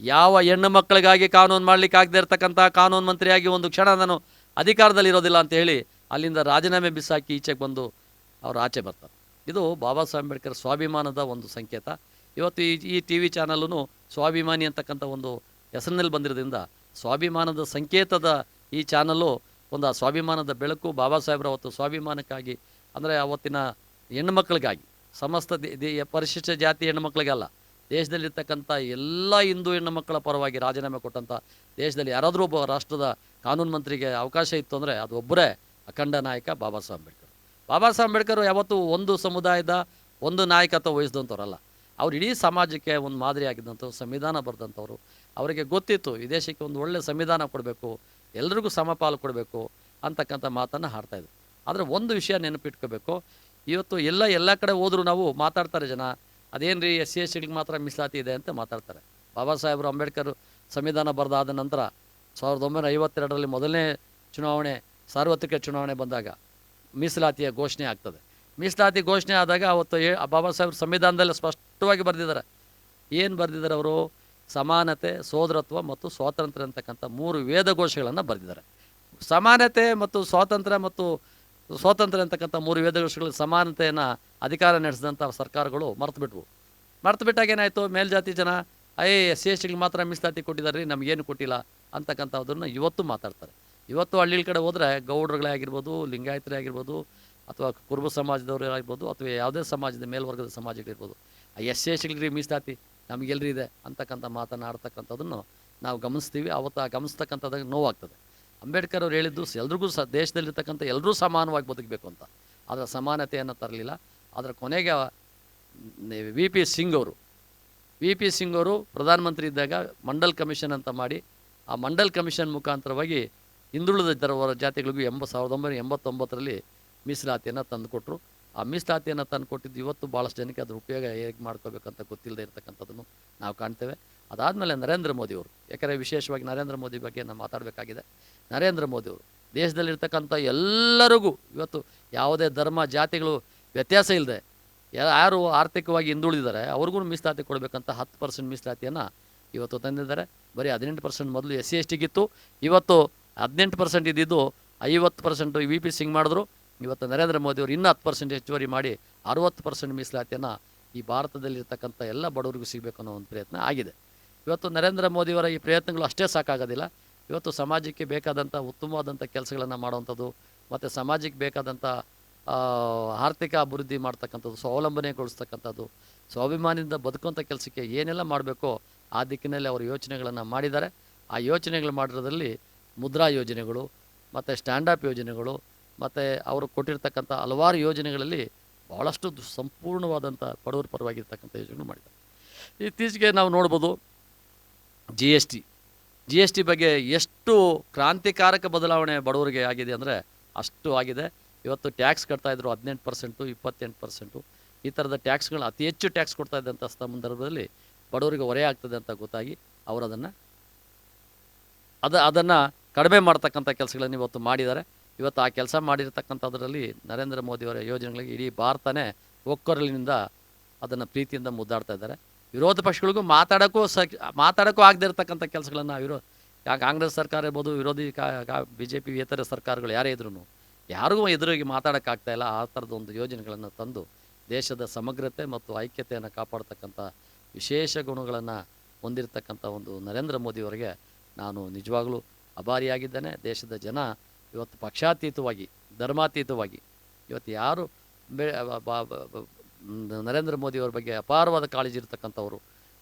ಯಾವ ಹೆಣ್ಣು ಮಕ್ಕಳಿಗಾಗಿ ಕಾನೂನು ಮಾಡ್ಲಿಕ್ಕೆ ಆಗದೆ ಇರತಕ್ಕಂಥ ಕಾನೂನು ಮಂತ್ರಿಯಾಗಿ ಒಂದು ಕ್ಷಣ ನಾನು ಅಧಿಕಾರದಲ್ಲಿ ಇರೋದಿಲ್ಲ ಅಂತ ಹೇಳಿ ಅಲ್ಲಿಂದ ರಾಜೀನಾಮೆ ಬಿಸಾಕಿ ಈಚೆಗೆ ಬಂದು ಅವರು ಆಚೆ ಬರ್ತಾರೆ. ಇದು ಬಾಬಾ ಸಾಹೇಬ್ ಅಂಬೇಡ್ಕರ್ ಸ್ವಾಭಿಮಾನದ ಒಂದು ಸಂಕೇತ. ಇವತ್ತು ಈ ಈ ಟಿ ವಿ ಸ್ವಾಭಿಮಾನಿ ಅಂತಕ್ಕಂಥ ಒಂದು ಹೆಸರಿನಲ್ಲಿ ಬಂದಿರೋದ್ರಿಂದ ಸ್ವಾಭಿಮಾನದ ಸಂಕೇತದ ಈ ಚಾನಲು ಒಂದು ಆ ಸ್ವಾಭಿಮಾನದ ಬೆಳಕು ಬಾಬಾ ಸಾಹೇಬ್ರ ಅವತ್ತು ಸ್ವಾಭಿಮಾನಕ್ಕಾಗಿ, ಅಂದರೆ ಅವತ್ತಿನ ಹೆಣ್ಣುಮಕ್ಕಳಿಗಾಗಿ ಸಮಸ್ತ ಪರಿಶಿಷ್ಟ ಜಾತಿ ಹೆಣ್ಣುಮಕ್ಕಳಿಗಲ್ಲ ದೇಶದಲ್ಲಿರ್ತಕ್ಕಂಥ ಎಲ್ಲ ಹಿಂದೂ ಹೆಣ್ಣು ಮಕ್ಕಳ ಪರವಾಗಿ ರಾಜೀನಾಮೆ ಕೊಟ್ಟಂಥ ದೇಶದಲ್ಲಿ ಯಾರಾದರೂ ಒಬ್ಬ ರಾಷ್ಟ್ರದ ಕಾನೂನು ಮಂತ್ರಿಗೆ ಅವಕಾಶ ಇತ್ತು ಅಂದರೆ ಅದು ಒಬ್ಬರೇ ಅಖಂಡ ನಾಯಕ ಬಾಬಾ ಸಾಹೇಬ್ ಬಾಬಾ ಸಾಹೇಬ್ ಅಂಬೇಡ್ಕರ್ ಯಾವತ್ತೂ ಒಂದು ಸಮುದಾಯದ ಒಂದು ನಾಯಕತ್ವ ವಹಿಸಿದಂಥವ್ರಲ್ಲ. ಅವ್ರು ಇಡೀ ಸಮಾಜಕ್ಕೆ ಒಂದು ಮಾದರಿ ಸಂವಿಧಾನ ಬರೆದಂಥವ್ರು. ಅವರಿಗೆ ಗೊತ್ತಿತ್ತು, ಈ ದೇಶಕ್ಕೆ ಒಂದು ಒಳ್ಳೆಯ ಸಂವಿಧಾನ ಕೊಡಬೇಕು, ಎಲ್ರಿಗೂ ಸಮಪಾಲು ಕೊಡಬೇಕು ಅಂತಕ್ಕಂಥ ಮಾತನ್ನು ಹಾಡ್ತಾಯಿದ್ರು ಆದರೆ ಒಂದು ವಿಷಯ ನೆನಪಿಟ್ಕೋಬೇಕು, ಇವತ್ತು ಎಲ್ಲ ಎಲ್ಲ ಕಡೆ ಹೋದರೂ ನಾವು ಮಾತಾಡ್ತಾರೆ ಜನ ಅದೇನು ರೀ ಎಸ್ ಸಿ ಎಸ್ ಸಿಗಳಿಗೆ ಮಾತ್ರ ಮೀಸಲಾತಿ ಇದೆ ಅಂತ ಮಾತಾಡ್ತಾರೆ. ಬಾಬಾ ಸಾಹೇಬರು, ಅಂಬೇಡ್ಕರ್ ಸಂವಿಧಾನ ಬರೆದಾದ ನಂತರ ಸಾವಿರದ ಒಂಬೈನೂರ ಐವತ್ತೆರಡರಲ್ಲಿ ಮೊದಲನೇ ಚುನಾವಣೆ, ಸಾರ್ವತ್ರಿಕ ಚುನಾವಣೆ ಬಂದಾಗ ಮೀಸಲಾತಿಯ ಘೋಷಣೆ ಆಗ್ತದೆ. ಮೀಸಲಾತಿ ಘೋಷಣೆ ಆದಾಗ ಅವತ್ತು ಬಾಬಾ ಸಾಹೇಬ್ ಸಂವಿಧಾನದಲ್ಲಿ ಸ್ಪಷ್ಟವಾಗಿ ಬರೆದಿದ್ದಾರೆ. ಏನು ಬರೆದಿದ್ದಾರೆ ಅವರು? ಸಮಾನತೆ, ಸೋದರತ್ವ ಮತ್ತು ಸ್ವಾತಂತ್ರ್ಯ ಅಂತಕ್ಕಂಥ ಮೂರು ವೇದ ಘೋಷಗಳನ್ನು ಬರೆದಿದ್ದಾರೆ. ಸಮಾನತೆ ಮತ್ತು ಸ್ವಾತಂತ್ರ್ಯ ಮತ್ತು ಸ್ವಾತಂತ್ರ್ಯ ಅಂತಕ್ಕಂಥ ಮೂರು ವೇದ ವೇದಘೋಷಗಳ ಸಮಾನತೆಯನ್ನು ಅಧಿಕಾರ ನಡೆಸಿದಂಥ ಸರ್ಕಾರಗಳು ಮರ್ತು ಬಿಟ್ವು ಮರ್ತು ಬಿಟ್ಟಾಗ ಏನಾಯಿತು? ಮೇಲ್ಜಾತಿ ಜನ, ಐ ಎಸ್ ಸಿ ಎಸ್ ಟಿಗೆ ಮಾತ್ರ ಮೀಸಲಾತಿ ಕೊಟ್ಟಿದ್ದಾರೆ ರೀ, ನಮಗೇನು ಕೊಟ್ಟಿಲ್ಲ ಅಂತಕ್ಕಂಥದ್ದನ್ನು ಇವತ್ತು ಮಾತಾಡ್ತಾರೆ. ಇವತ್ತು ಹಳ್ಳಿಗಳ ಕಡೆ ಹೋದರೆ ಗೌಡ್ರುಗಳೇ ಆಗಿರ್ಬೋದು, ಲಿಂಗಾಯತರೇ ಆಗಿರ್ಬೋದು, ಅಥವಾ ಕುರುಬ ಸಮಾಜದವರೇ ಆಗಿರ್ಬೋದು, ಅಥವಾ ಯಾವುದೇ ಸಮಾಜದ ಮೇಲ್ವರ್ಗದ ಸಮಾಜಗಳಿರ್ಬೋದು. ಆ ಎಸ್ ಎಸ್ಗಳಿಗೆ ಮೀಸಲಾತಿ ನಮಗೆಲ್ಲರಿ ಇದೆ ಅಂತಕ್ಕಂಥ ಮಾತನಾಡ್ತಕ್ಕಂಥದ್ದನ್ನು ನಾವು ಗಮನಿಸ್ತೀವಿ. ಅವತ್ತು ಆ ಗಮನಿಸ್ತಕ್ಕಂಥದ್ದಾಗ ನೋವಾಗ್ತದೆ. ಅಂಬೇಡ್ಕರ್ ಅವ್ರು ಹೇಳಿದ್ದು ಎಲ್ರಿಗೂ ಸ ದೇಶದಲ್ಲಿರ್ತಕ್ಕಂಥ ಎಲ್ಲರೂ ಸಮಾನವಾಗಿ ಬದುಕಬೇಕು ಅಂತ. ಅದರ ಸಮಾನತೆಯನ್ನು ತರಲಿಲ್ಲ. ಅದರ ಕೊನೆಗೆ ವಿ ಪಿ ಸಿಂಗ್ ಅವರು, ವಿ ಪಿ ಸಿಂಗ್ ಅವರು ಪ್ರಧಾನಮಂತ್ರಿ ಇದ್ದಾಗ ಮಂಡಲ್ ಕಮಿಷನ್ ಅಂತ ಮಾಡಿ ಆ ಮಂಡಲ್ ಕಮಿಷನ್ ಮುಖಾಂತರವಾಗಿ ಹಿಂದುಳಿದ ದರವರ ಜಾತಿಗಳಿಗೂ ಎಂಬ ಸಾವಿರದ ಒಂಬೈನೂರ ಎಂಬತ್ತೊಂಬತ್ತರಲ್ಲಿ ಮೀಸಲಾತಿಯನ್ನು ತಂದುಕೊಟ್ರು. ಆ ಮೀಸಲಾತಿಯನ್ನು ತಂದು ಕೊಟ್ಟಿದ್ದು ಇವತ್ತು ಭಾಳಷ್ಟು ಜನಕ್ಕೆ ಅದರ ಉಪಯೋಗ ಹೇಗೆ ಮಾಡ್ಕೋಬೇಕಂತ ಗೊತ್ತಿಲ್ಲದೆ ಇರತಕ್ಕಂಥದ್ದನ್ನು ನಾವು ಕಾಣ್ತೇವೆ. ಅದಾದಮೇಲೆ ನರೇಂದ್ರ ಮೋದಿಯವರು ಯಾಕಂದರೆ ವಿಶೇಷವಾಗಿ ನರೇಂದ್ರ ಮೋದಿ ಬಗ್ಗೆ ನಾವು ಮಾತಾಡಬೇಕಾಗಿದೆ. ನರೇಂದ್ರ ಮೋದಿಯವರು ದೇಶದಲ್ಲಿರ್ತಕ್ಕಂಥ ಎಲ್ಲರಿಗೂ ಇವತ್ತು ಯಾವುದೇ ಧರ್ಮ, ಜಾತಿಗಳು ವ್ಯತ್ಯಾಸ ಇಲ್ಲದೆ ಯಾರು ಆರ್ಥಿಕವಾಗಿ ಹಿಂದುಳಿದಿದ್ದಾರೆ, ಅವ್ರಿಗೂ ಮೀಸಲಾತಿ ಕೊಡಬೇಕಂತ ಹತ್ತು ಪರ್ಸೆಂಟ್ ಮೀಸಲಾತಿಯನ್ನು ಇವತ್ತು ತಂದಿದ್ದಾರೆ. ಬರೀ ಹದಿನೆಂಟು ಪರ್ಸೆಂಟ್ ಮೊದಲು ಎಸ್ ಸಿ ಎಸ್ ಟಿಗಿತ್ತು. ಇವತ್ತು ಹದಿನೆಂಟು ಪರ್ಸೆಂಟ್ ಇದ್ದಿದ್ದು ಐವತ್ತು ಪರ್ಸೆಂಟ್ ವಿ ಪಿ ಸಿಂಗ್ ಮಾಡಿದ್ರು. ಇವತ್ತು ನರೇಂದ್ರ ಮೋದಿಯವರು ಇನ್ನೂ ಹತ್ತು ಪರ್ಸೆಂಟ್ ಹೆಚ್ಚುವರಿ ಮಾಡಿ ಅರುವತ್ತು ಪರ್ಸೆಂಟ್ ಮೀಸಲಾತಿಯನ್ನು ಈ ಭಾರತದಲ್ಲಿರ್ತಕ್ಕಂಥ ಎಲ್ಲ ಬಡವರಿಗೂ ಸಿಗಬೇಕು ಅನ್ನೋ ಒಂದು ಪ್ರಯತ್ನ ಆಗಿದೆ. ಇವತ್ತು ನರೇಂದ್ರ ಮೋದಿಯವರ ಈ ಪ್ರಯತ್ನಗಳು ಅಷ್ಟೇ ಸಾಕಾಗೋದಿಲ್ಲ. ಇವತ್ತು ಸಮಾಜಕ್ಕೆ ಬೇಕಾದಂಥ ಉತ್ತಮವಾದಂಥ ಕೆಲಸಗಳನ್ನು ಮಾಡುವಂಥದ್ದು, ಮತ್ತು ಸಮಾಜಕ್ಕೆ ಬೇಕಾದಂಥ ಆರ್ಥಿಕ ಅಭಿವೃದ್ಧಿ ಮಾಡ್ತಕ್ಕಂಥದ್ದು, ಸ್ವಾವಲಂಬನೆಗೊಳಿಸ್ತಕ್ಕಂಥದ್ದು, ಸ್ವಾಭಿಮಾನದಿಂದ ಬದುಕುವಂಥ ಕೆಲಸಕ್ಕೆ ಏನೆಲ್ಲ ಮಾಡಬೇಕೋ ಆ ದಿಕ್ಕಿನಲ್ಲಿ ಅವರು ಯೋಚನೆಗಳನ್ನು ಮಾಡಿದ್ದಾರೆ. ಆ ಯೋಚನೆಗಳು ಮಾಡಿರೋದ್ರಲ್ಲಿ ಮುದ್ರಾ ಯೋಜನೆಗಳು, ಮತ್ತು ಸ್ಟ್ಯಾಂಡಪ್ ಯೋಜನೆಗಳು, ಮತ್ತು ಅವರು ಕೊಟ್ಟಿರ್ತಕ್ಕಂಥ ಹಲವಾರು ಯೋಜನೆಗಳಲ್ಲಿ ಭಾಳಷ್ಟು ಸಂಪೂರ್ಣವಾದಂಥ ಬಡವರ ಪರವಾಗಿರ್ತಕ್ಕಂಥ ಯೋಜನೆಗಳು ಮಾಡಿದ್ದಾರೆ. ಇತ್ತೀಚೆಗೆ ನಾವು ನೋಡ್ಬೋದು G S T G S T ಬಗ್ಗೆ ಎಷ್ಟು ಕ್ರಾಂತಿಕಾರಕ ಬದಲಾವಣೆ ಬಡವರಿಗೆ ಆಗಿದೆ ಅಂದರೆ ಅಷ್ಟು ಆಗಿದೆ. ಇವತ್ತು ಟ್ಯಾಕ್ಸ್ ಕಟ್ತಾಯಿದ್ರು ಹದಿನೆಂಟು ಪರ್ಸೆಂಟು, ಇಪ್ಪತ್ತೆಂಟು ಪರ್ಸೆಂಟು. ಈ ಥರದ ಟ್ಯಾಕ್ಸ್ಗಳು ಅತಿ ಹೆಚ್ಚು ಟ್ಯಾಕ್ಸ್ ಕೊಡ್ತಾ ಇದ್ದಂಥ ಸಂದರ್ಭದಲ್ಲಿ ಬಡವರಿಗೆ ಹೊರೆ ಆಗ್ತದೆ ಅಂತ ಗೊತ್ತಾಗಿ ಅವರು ಅದನ್ನು ಅದ, ಅದನ್ನು ಕಡಿಮೆ ಮಾಡ್ತಕ್ಕಂಥ ಕೆಲಸಗಳನ್ನು ಇವತ್ತು ಮಾಡಿದ್ದಾರೆ. ಇವತ್ತು ಆ ಕೆಲಸ ಮಾಡಿರ್ತಕ್ಕಂಥದ್ರಲ್ಲಿ ನರೇಂದ್ರ ಮೋದಿಯವರ ಯೋಜನೆಗಳಿಗೆ ಇಡೀ ಭಾರತನೇ ಒಕ್ಕೊರಲಿನಿಂದ ಅದನ್ನು ಪ್ರೀತಿಯಿಂದ ಮುದ್ದಾಡ್ತಾ ಇದ್ದಾರೆ. ವಿರೋಧ ಪಕ್ಷಗಳಿಗೂ ಮಾತಾಡೋಕ್ಕೂ ಸ ಮಾತಾಡೋಕ್ಕೂ ಆಗದೆ ಇರತಕ್ಕಂಥ ಕೆಲಸಗಳನ್ನು ವಿರೋ ಕಾಂಗ್ರೆಸ್ ಸರ್ಕಾರ ಇರ್ಬೋದು, ವಿರೋಧಿ ಕಾ ಬಿ ಜೆ ಪಿ ಇತರ ಸರ್ಕಾರಗಳು ಯಾರೇ ಇದ್ರೂ ಯಾರಿಗೂ ಎದುರಿಗೆ ಮಾತಾಡೋಕ್ಕಾಗ್ತಾ ಇಲ್ಲ. ಆ ಥರದ ಒಂದು ಯೋಜನೆಗಳನ್ನು ತಂದು ದೇಶದ ಸಮಗ್ರತೆ ಮತ್ತು ಐಕ್ಯತೆಯನ್ನು ಕಾಪಾಡ್ತಕ್ಕಂಥ ವಿಶೇಷ ಗುಣಗಳನ್ನು ಹೊಂದಿರತಕ್ಕಂಥ ಒಂದು ನರೇಂದ್ರ ಮೋದಿಯವರಿಗೆ ನಾನು ನಿಜವಾಗಲೂ ಅಭಾರಿಯಾಗಿದ್ದೇನೆ ದೇಶದ ಜನ ಇವತ್ತು ಪಕ್ಷಾತೀತವಾಗಿ, ಧರ್ಮಾತೀತವಾಗಿ ಇವತ್ತು ಯಾರು ನರೇಂದ್ರ ಮೋದಿಯವ್ರ ಬಗ್ಗೆ ಅಪಾರವಾದ ಕಾಳಜಿ ಇರ್ತಕ್ಕಂಥವ್ರು,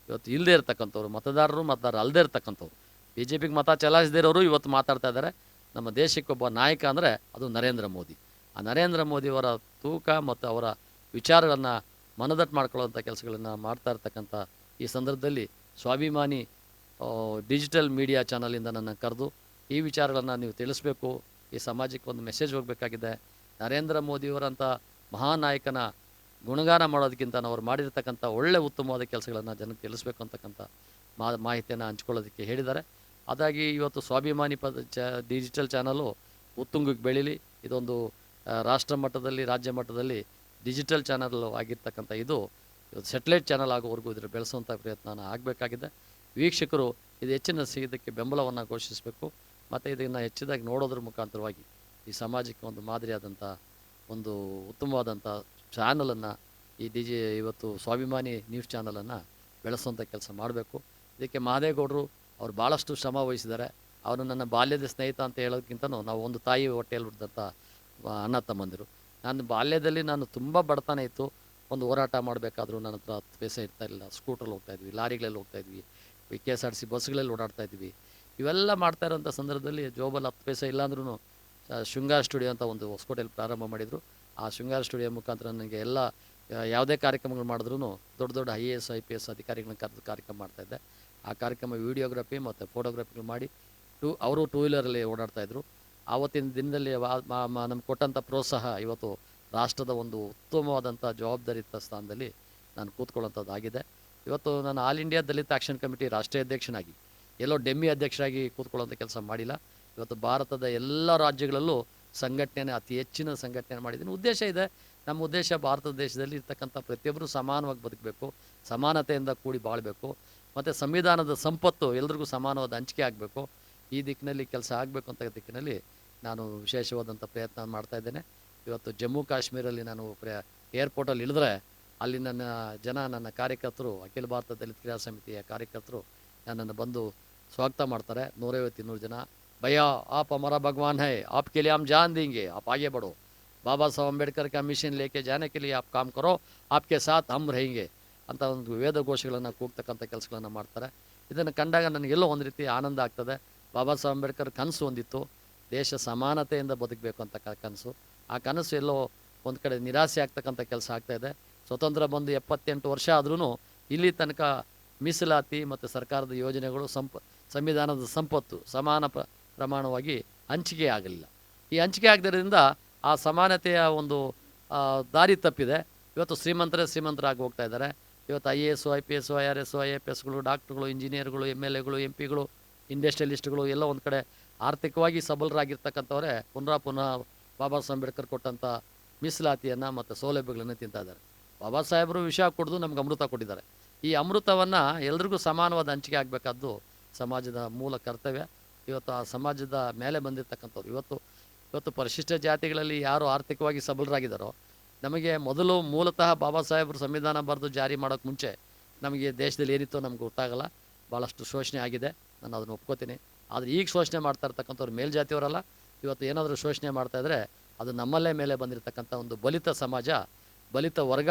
ಇವತ್ತು ಇಲ್ಲದೇ ಇರತಕ್ಕಂಥವ್ರು, ಮತದಾರರು ಮತದಾರರು ಅಲ್ಲದೇ ಇರ್ತಕ್ಕಂಥವ್ರು. ಬಿ ಜೆ ಪಿಗೆ ಮತ ಚಲಾಯಿಸದಿರೋರು ಇವತ್ತು ಮಾತಾಡ್ತಾ ಇದ್ದಾರೆ. ನಮ್ಮ ದೇಶಕ್ಕೊಬ್ಬ ನಾಯಕ ಅಂದರೆ ಅದು ನರೇಂದ್ರ ಮೋದಿ. ಆ ನರೇಂದ್ರ ಮೋದಿಯವರ ತೂಕ ಮತ್ತು ಅವರ ವಿಚಾರಗಳನ್ನು ಮನದಟ್ಟು ಮಾಡ್ಕೊಳ್ಳೋಂಥ ಕೆಲಸಗಳನ್ನು ಮಾಡ್ತಾ ಇರ್ತಕ್ಕಂಥ ಈ ಸಂದರ್ಭದಲ್ಲಿ ಸ್ವಾಭಿಮಾನಿ ಡಿಜಿಟಲ್ ಮೀಡಿಯಾ ಚಾನಲಿಂದ ನನ್ನ ಕರೆದು ಈ ವಿಚಾರಗಳನ್ನು ನೀವು ತಿಳಿಸ್ಬೇಕು, ಈ ಸಮಾಜಕ್ಕೆ ಒಂದು ಮೆಸೇಜ್ ಹೋಗಬೇಕಾಗಿದೆ. ನರೇಂದ್ರ ಮೋದಿಯವರಂಥ ಮಹಾನಾಯಕನ ಗುಣಗಾನ ಮಾಡೋದಕ್ಕಿಂತ ಅವ್ರು ಮಾಡಿರ್ತಕ್ಕಂಥ ಒಳ್ಳೆ ಉತ್ತಮವಾದ ಕೆಲಸಗಳನ್ನು ಜನಕ್ಕೆ ತಿಳಿಸ್ಬೇಕು ಅಂತಕ್ಕಂಥ ಮಾ, ಮಾಹಿತಿಯನ್ನು ಹಂಚ್ಕೊಳ್ಳೋದಕ್ಕೆ ಹೇಳಿದ್ದಾರೆ. ಅದಾಗಿ ಇವತ್ತು ಸ್ವಾಭಿಮಾನಿ ಪದ ಚ ಡಿಜಿಟಲ್ ಚಾನಲು ಉತ್ತುಂಗಕ್ಕೆ ಬೆಳೀಲಿ. ಇದೊಂದು ರಾಷ್ಟ್ರ ಮಟ್ಟದಲ್ಲಿ, ರಾಜ್ಯ ಮಟ್ಟದಲ್ಲಿ ಡಿಜಿಟಲ್ ಚಾನಲ್ ಆಗಿರ್ತಕ್ಕಂಥ ಇದು ಸೆಟಲೈಟ್ ಚಾನಲ್ ಆಗೋವರೆಗೂ ಇದ್ರೆ ಬೆಳೆಸುವಂಥ ಪ್ರಯತ್ನ ಆಗಬೇಕಾಗಿದೆ. ವೀಕ್ಷಕರು ಇದು ಹೆಚ್ಚಿನ ಇದಕ್ಕೆ ಬೆಂಬಲವನ್ನು ಘೋಷಿಸಬೇಕು, ಮತ್ತು ಇದನ್ನು ಹೆಚ್ಚಿದಾಗಿ ನೋಡೋದ್ರ ಮುಖಾಂತರವಾಗಿ ಈ ಸಮಾಜಕ್ಕೆ ಒಂದು ಮಾದರಿಯಾದಂಥ ಒಂದು ಉತ್ತಮವಾದಂಥ ಚಾನಲನ್ನು ಈ ಡಿ ಜಿ ಇವತ್ತು ಸ್ವಾಭಿಮಾನಿ ನ್ಯೂಸ್ ಚಾನಲನ್ನು ಬೆಳೆಸುವಂಥ ಕೆಲಸ ಮಾಡಬೇಕು. ಇದಕ್ಕೆ ಮಹದೇಗೌಡರು ಅವ್ರು ಭಾಳಷ್ಟು ಶ್ರಮ ವಹಿಸಿದ್ದಾರೆ. ಅವರು ನನ್ನ ಬಾಲ್ಯದ ಸ್ನೇಹಿತ ಅಂತ ಹೇಳೋದಕ್ಕಿಂತನೂ ನಾವು ಒಂದು ತಾಯಿ ಹೊಟ್ಟೆಯಲ್ಲಿ ಹುಟ್ಟಿದಂಥ ಅಣ್ಣ ತಮ್ಮಂದಿರು. ನಾನು ಬಾಲ್ಯದಲ್ಲಿ ನಾನು ತುಂಬ ಬಡತನ ಇತ್ತು. ಒಂದು ಹೋರಾಟ ಮಾಡಬೇಕಾದ್ರೂ ನನ್ನ ಹತ್ರ ಪೈಸೆ ಇರ್ತಾ ಇಲ್ಲ ಸ್ಕೂಟ್ರಲ್ಲಿ ಹೋಗ್ತಾಯಿದ್ವಿ ಲಾರಿಗಳಲ್ಲಿ ಹೋಗ್ತಾ ಇದ್ವಿ. ಕೆ ಎಸ್ ಆರ್ ಸಿ ಬಸ್ಗಳಲ್ಲಿ ಓಡಾಡ್ತಾ ಇದ್ವಿ ಇವೆಲ್ಲ ಮಾಡ್ತಾ ಇರೋಂಥ ಸಂದರ್ಭದಲ್ಲಿ ಜೋಬಲ್ಲಿ ಹತ್ತು ಪೈಸೆ ಇಲ್ಲಾಂದ್ರೂ ಶೃಂಗಾರ ಸ್ಟುಡಿಯೋ ಅಂತ ಒಂದು ಹೊಸಕೋಟೆಯಲ್ಲಿ ಪ್ರಾರಂಭ ಮಾಡಿದರು. ಆ ಶೃಂಗಾರ ಸ್ಟುಡಿಯೋ ಮುಖಾಂತರ ನನಗೆ ಎಲ್ಲ ಯಾವುದೇ ಕಾರ್ಯಕ್ರಮಗಳು ಮಾಡಿದ್ರೂ ದೊಡ್ಡ ದೊಡ್ಡ I A S, I P S ಅಧಿಕಾರಿಗಳನ್ನ ಕರೆದು ಕಾರ್ಯಕ್ರಮ ಮಾಡ್ತಾಯಿದ್ದೆ ಆ ಕಾರ್ಯಕ್ರಮ ವೀಡಿಯೋಗ್ರಫಿ ಮತ್ತು ಫೋಟೋಗ್ರಫಿಗಳು ಮಾಡಿ ಟೂ, ಅವರು ಟೂ ವೀಲರಲ್ಲಿ ಓಡಾಡ್ತಾಯಿದ್ರು ಆವತ್ತಿನ ದಿನದಲ್ಲಿ ನಮ್ಗೆ ಕೊಟ್ಟಂಥ ಪ್ರೋತ್ಸಾಹ ಇವತ್ತು ರಾಷ್ಟ್ರದ ಒಂದು ಉತ್ತಮವಾದಂಥ ಜವಾಬ್ದಾರಿಯುತ ಸ್ಥಾನದಲ್ಲಿ ನಾನು ಕೂತ್ಕೊಳ್ಳೋಂಥದ್ದಾಗಿದೆ ಇವತ್ತು ನಾನು all India Dalit action committee ರಾಷ್ಟ್ರೀಯ ಅಧ್ಯಕ್ಷನಾಗಿ, ಎಲ್ಲೋ ಡೆಮ್ಮಿ ಅಧ್ಯಕ್ಷರಾಗಿ ಕೂತ್ಕೊಳ್ಳೋಂಥ ಕೆಲಸ ಮಾಡಿಲ್ಲ. ಇವತ್ತು ಭಾರತದ ಎಲ್ಲ ರಾಜ್ಯಗಳಲ್ಲೂ ಸಂಘಟನೆ ಅತಿ ಹೆಚ್ಚಿನ ಸಂಘಟನೆ ಮಾಡಿದ್ದೀನಿ. ಉದ್ದೇಶ ಇದೆ. ನಮ್ಮ ಉದ್ದೇಶ ಭಾರತ ದೇಶದಲ್ಲಿ ಇರ್ತಕ್ಕಂಥ ಪ್ರತಿಯೊಬ್ಬರು ಸಮಾನವಾಗಿ ಬದುಕಬೇಕು, ಸಮಾನತೆಯಿಂದ ಕೂಡಿ ಬಾಳಬೇಕು, ಮತ್ತು ಸಂವಿಧಾನದ ಸಂಪತ್ತು ಎಲ್ರಿಗೂ ಸಮಾನವಾದ ಹಂಚಿಕೆ ಆಗಬೇಕು. ಈ ದಿಕ್ಕಿನಲ್ಲಿ ಕೆಲಸ ಆಗಬೇಕು ಅಂತ ದಿಕ್ಕಿನಲ್ಲಿ ನಾನು ವಿಶೇಷವಾದಂಥ ಪ್ರಯತ್ನ ಮಾಡ್ತಾ ಇದ್ದೇನೆ. ಇವತ್ತು ಜಮ್ಮು ಕಾಶ್ಮೀರಲ್ಲಿ ನಾನು ಪ್ರ, ಏರ್ಪೋರ್ಟಲ್ಲಿ ಇಳಿದ್ರೆ ಅಲ್ಲಿ ನನ್ನ ಜನ, ನನ್ನ ಕಾರ್ಯಕರ್ತರು, ಅಖಿಲ ಭಾರತ ದಲಿತ ಕ್ರಿಯಾ ಸಮಿತಿಯ ಕಾರ್ಯಕರ್ತರು ನನ್ನನ್ನು ಬಂದು ಸ್ವಾಗತ ಮಾಡ್ತಾರೆ. ನೂರೈವತ್ತು ಇನ್ನೂರು ಜನ. ಭಯ, ಆಪ್ ಅಮರ ಭಗವಾನ್ ಹೈ. ಆಪ್ಕೆ ಲಿಯೆ ಆಮ್ ಜಾನ್ ದಿಂಗೆ. ಆಪ್ ಆಗೆ ಬಡೋ ಬಾಬಾ ಸಾಹೇಬ್ ಅಂಬೇಡ್ಕರ್ ಕ ಮಿಷನ್ ಲೇಕೆ ಜಾನೆ ಕೆ ಆಪ್ ಕಾಮ್ ಕರೋ. ಆಪ್ಕೆ ಸಾಥ್ ಹಮ್ ರಹಿಂಗೆ ಅಂತ ಒಂದು ವೇದ ಘೋಷಗಳನ್ನು ಕೂಗ್ತಕ್ಕಂಥ ಕೆಲಸಗಳನ್ನು ಮಾಡ್ತಾರೆ. ಇದನ್ನು ಕಂಡಾಗ ನನಗೆಲ್ಲೋ ಒಂದು ರೀತಿ ಆನಂದ ಆಗ್ತದೆ. ಬಾಬಾ ಸಾಹೇಬ್ ಅಂಬೇಡ್ಕರ್ ಕನಸು ಒಂದಿತ್ತು. ದೇಶ ಸಮಾನತೆಯಿಂದ ಬದುಕಬೇಕು ಅಂತ ಕನಸು. ಆ ಕನಸು ಎಲ್ಲೋ ಒಂದು ಕಡೆ ನಿರಾಸೆ ಆಗ್ತಕ್ಕಂಥ ಕೆಲಸ ಆಗ್ತಾ ಇದೆ. ಸ್ವತಂತ್ರ ಬಂದು ಎಪ್ಪತ್ತೆಂಟು ವರ್ಷ ಆದ್ರೂ ಇಲ್ಲಿ ತನಕ ಮೀಸಲಾತಿ ಮತ್ತು ಸರ್ಕಾರದ ಯೋಜನೆಗಳು ಸಂಪ, ಸಂವಿಧಾನದ ಸಂಪತ್ತು ಸಮಾನ ಪ್ರ, ಪ್ರಮಾಣವಾಗಿ ಹಂಚಿಕೆ ಆಗಲಿಲ್ಲ. ಈ ಹಂಚಿಕೆ ಆಗದಿರೋದ್ರಿಂದ ಆ ಸಮಾನತೆಯ ಒಂದು ದಾರಿ ತಪ್ಪಿದೆ. ಇವತ್ತು ಶ್ರೀಮಂತರೇ ಶ್ರೀಮಂತರಾಗಿ ಹೋಗ್ತಾ ಇದ್ದಾರೆ. ಇವತ್ತು I A S, I P S I R S, I F ಎಸ್ಗಳು, ಡಾಕ್ಟ್ರುಗಳು, ಇಂಜಿನಿಯರ್ಗಳು, ಎಂ ಎಲ್ ಎಗಳು, ಎಂ ಪಿಗಳು, ಇಂಡಸ್ಟ್ರಿಯಲಿಸ್ಟ್ಗಳು ಎಲ್ಲ ಒಂದು ಕಡೆ ಆರ್ಥಿಕವಾಗಿ ಸಬಲರಾಗಿರ್ತಕ್ಕಂಥವರೇ ಪುನಃ ಪುನಃ ಬಾಬಾ ಸಾಹೇಬ್ ಅಂಬೇಡ್ಕರ್ ಕೊಟ್ಟಂಥ ಮೀಸಲಾತಿಯನ್ನು ಮತ್ತು ಸೌಲಭ್ಯಗಳನ್ನು ತಿಂತಾ ಇದ್ದಾರೆ. ಬಾಬಾ ಸಾಹೇಬರು ವಿಷಯ ಕೊಡ್ದು ನಮ್ಗೆ ಅಮೃತ ಕೊಟ್ಟಿದ್ದಾರೆ. ಈ ಅಮೃತವನ್ನು ಎಲ್ರಿಗೂ ಸಮಾನವಾದ ಹಂಚಿಕೆ ಆಗಬೇಕಾದ್ದು ಸಮಾಜದ ಮೂಲ ಕರ್ತವ್ಯ. ಇವತ್ತು ಆ ಸಮಾಜದ ಮೇಲೆ ಬಂದಿರತಕ್ಕಂಥವ್ರು. ಇವತ್ತು ಇವತ್ತು ಪರಿಶಿಷ್ಟ ಜಾತಿಗಳಲ್ಲಿ ಯಾರು ಆರ್ಥಿಕವಾಗಿ ಸಬಲರಾಗಿದ್ದಾರೋ, ನಮಗೆ ಮೊದಲು ಮೂಲತಃ ಬಾಬಾ ಸಾಹೇಬರು ಸಂವಿಧಾನ ಬರೆದು ಜಾರಿ ಮಾಡೋಕ್ಕೆ ಮುಂಚೆ ನಮಗೆ ದೇಶದಲ್ಲಿ ಏನಿತ್ತು ನಮ್ಗೆ ಗೊತ್ತಾಗಲ್ಲ. ಭಾಳಷ್ಟು ಶೋಷಣೆ ಆಗಿದೆ. ನಾನು ಅದನ್ನು ಒಪ್ಕೋತೀನಿ. ಆದರೆ ಈಗ ಶೋಷಣೆ ಮಾಡ್ತಾ ಇರ್ತಕ್ಕಂಥವ್ರು ಮೇಲ್ಜಾತಿಯವರಲ್ಲ. ಇವತ್ತು ಏನಾದರೂ ಶೋಷಣೆ ಮಾಡ್ತಾಯಿದ್ರೆ ಅದು ನಮ್ಮಲ್ಲೇ ಮೇಲೆ ಬಂದಿರತಕ್ಕಂಥ ಒಂದು ಬಲಿತ ಸಮಾಜ ಬಲಿತ ವರ್ಗ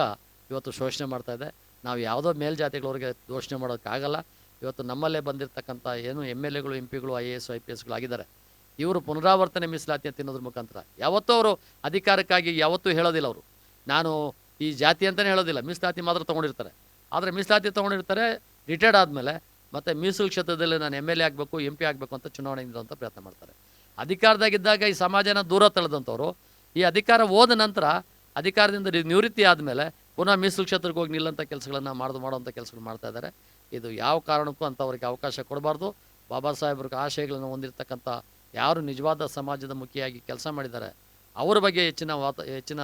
ಇವತ್ತು ಶೋಷಣೆ ಮಾಡ್ತಾ ಇದೆ. ನಾವು ಯಾವುದೋ ಮೇಲ್ಜಾತಿಗಳವ್ರಿಗೆ ದೋಷಣೆ ಮಾಡೋಕ್ಕಾಗಲ್ಲ. ಇವತ್ತು ನಮ್ಮಲ್ಲೇ ಬಂದಿರತಕ್ಕಂಥ ಏನು ಎಂ ಎಲ್ ಎಗಳು, M ಪಿಗಳು, I A S, I P ಎಸ್ಗಳು ಆಗಿದ್ದಾರೆ ಇವರು ಪುನರಾವರ್ತನೆ ಮೀಸಲಾತಿ ಅಂತ ತಿನ್ನೋದ್ರ ಮುಖಾಂತರ. ಯಾವತ್ತೂ ಅವರು ಅಧಿಕಾರಕ್ಕಾಗಿ ಯಾವತ್ತೂ ಹೇಳೋದಿಲ್ಲ ಅವರು. ನಾನು ಈ ಜಾತಿ ಅಂತಲೇ ಹೇಳೋದಿಲ್ಲ. ಮೀಸಲಾತಿ ಮಾತ್ರ ತೊಗೊಂಡಿರ್ತಾರೆ. ಆದರೆ ಮೀಸಲಾತಿ ತೊಗೊಂಡಿರ್ತಾರೆ ರಿಟೈರ್ಡ್ ಆದಮೇಲೆ ಮತ್ತು ಮೀಸಲು ಕ್ಷೇತ್ರದಲ್ಲಿ ನಾನು ಎಂ ಎಲ್ ಎ ಆಗಬೇಕು, ಎಂ ಪಿ ಆಗಬೇಕು ಅಂತ ಚುನಾವಣೆ ನಿಲ್ಲುವಂಥ ಪ್ರಯತ್ನ ಮಾಡ್ತಾರೆ. ಅಧಿಕಾರದಾಗಿದ್ದಾಗ ಈ ಸಮಾಜನ ದೂರ ತಳೆದಂಥವ್ರು, ಈ ಅಧಿಕಾರ ಹೋದ ನಂತರ ಅಧಿಕಾರದಿಂದ ನಿವೃತ್ತಿ ಆದಮೇಲೆ ಪುನಃ ಮೀಸಲು ಕ್ಷೇತ್ರಕ್ಕೆ ಹೋಗಿ ನಿಲ್ಲಂಥ ಕೆಲಸಗಳನ್ನು ಮಾಡೋದು ಮಾಡುವಂಥ ಕೆಲಸಗಳು ಮಾಡ್ತಾ ಇದ್ದಾರೆ. ಇದು ಯಾವ ಕಾರಣಕ್ಕೂ ಅಂಥವ್ರಿಗೆ ಅವಕಾಶ ಕೊಡಬಾರ್ದು. ಬಾಬಾ ಸಾಹೇಬ್ರಿಗೆ ಆಶಯಗಳನ್ನು ಹೊಂದಿರತಕ್ಕಂಥ ಯಾರು ನಿಜವಾದ ಸಮಾಜದ ಮುಖಿಯಾಗಿ ಕೆಲಸ ಮಾಡಿದ್ದಾರೆ, ಅವರ ಬಗ್ಗೆ ಹೆಚ್ಚಿನ ವಾತ ಹೆಚ್ಚಿನ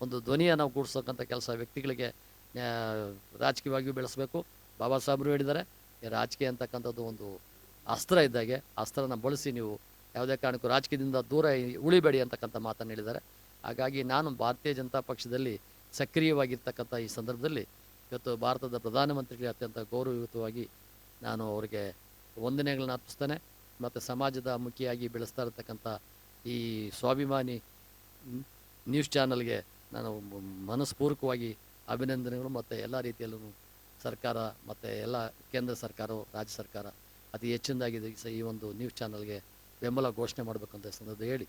ಒಂದು ಧ್ವನಿಯನ್ನು ಕೂಡಿಸ್ತಕ್ಕಂಥ ಕೆಲಸ ವ್ಯಕ್ತಿಗಳಿಗೆ ರಾಜಕೀಯವಾಗಿಯೂ ಬೆಳೆಸಬೇಕು. ಬಾಬಾ ಸಾಹೇಬರು ಹೇಳಿದ್ದಾರೆ ರಾಜಕೀಯ ಅಂತಕ್ಕಂಥದ್ದು ಒಂದು ಅಸ್ತ್ರ ಇದ್ದಾಗೆ, ಅಸ್ತ್ರನ ಬಳಸಿ ನೀವು ಯಾವುದೇ ಕಾರಣಕ್ಕೂ ರಾಜಕೀಯದಿಂದ ದೂರ ಉಳಿಬೇಡಿ ಅಂತಕ್ಕಂಥ ಮಾತನ್ನು ಹೇಳಿದ್ದಾರೆ. ಹಾಗಾಗಿ ನಾನು ಭಾರತೀಯ ಜನತಾ ಪಕ್ಷದಲ್ಲಿ ಸಕ್ರಿಯವಾಗಿರ್ತಕ್ಕಂಥ ಈ ಸಂದರ್ಭದಲ್ಲಿ ಇವತ್ತು ಭಾರತದ ಪ್ರಧಾನಮಂತ್ರಿಗಳಿಗೆ ಅತ್ಯಂತ ಗೌರವಯುತವಾಗಿ ನಾನು ಅವರಿಗೆ ವಂದನೆಗಳನ್ನ ಅರ್ಪಿಸ್ತೇನೆ. ಮತ್ತು ಸಮಾಜದ ಮುಖಿಯಾಗಿ ಬೆಳೆಸ್ತಾ ಇರತಕ್ಕಂಥ ಈ ಸ್ವಾಭಿಮಾನಿ ನ್ಯೂಸ್ ಚಾನಲ್ಗೆ ನಾನು ಮನಸ್ಪೂರ್ವಕವಾಗಿ ಅಭಿನಂದನೆಗಳು. ಮತ್ತು ಎಲ್ಲ ರೀತಿಯಲ್ಲೂ ಸರ್ಕಾರ ಮತ್ತು ಎಲ್ಲ ಕೇಂದ್ರ ಸರ್ಕಾರವು ರಾಜ್ಯ ಸರ್ಕಾರ ಅತಿ ಹೆಚ್ಚಿನದಾಗಿದೆ ಈ ಒಂದು ನ್ಯೂಸ್ ಚಾನಲ್ಗೆ ಬೆಂಬಲ ಘೋಷಣೆ ಮಾಡಬೇಕಂತ ಸಂದರ್ಭ ಹೇಳಿ.